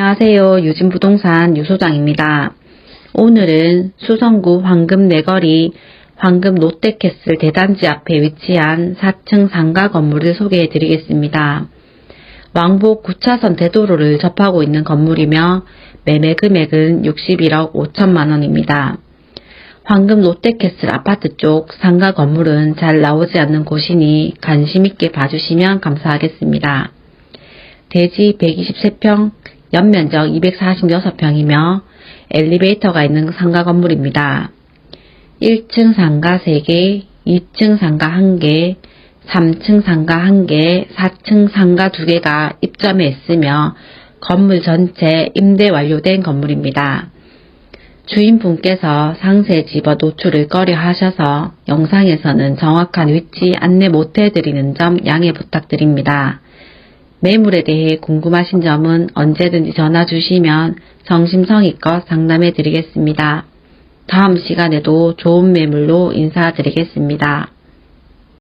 안녕하세요. 유진부동산 유소장입니다. 오늘은 수성구 황금 내거리 황금 롯데캐슬 대단지 앞에 위치한 4층 상가 건물을 소개해 드리겠습니다. 왕복 9차선 대도로를 접하고 있는 건물이며 매매 금액은 61억 5천만 원입니다. 황금 롯데캐슬 아파트 쪽 상가 건물은 잘 나오지 않는 곳이니 관심 있게 봐주시면 감사하겠습니다. 대지 123평, 연면적 246평이며 엘리베이터가 있는 상가 건물입니다. 1층 상가 3개, 2층 상가 1개, 3층 상가 1개, 4층 상가 2개가 입점해 있으며 건물 전체 임대 완료된 건물입니다. 주인분께서 상세 집어 노출을 꺼려 하셔서 영상에서는 정확한 위치 안내 못 해드리는 점 양해 부탁드립니다. 매물에 대해 궁금하신 점은 언제든지 전화 주시면 성심성의껏 상담해 드리겠습니다. 다음 시간에도 좋은 매물로 인사드리겠습니다.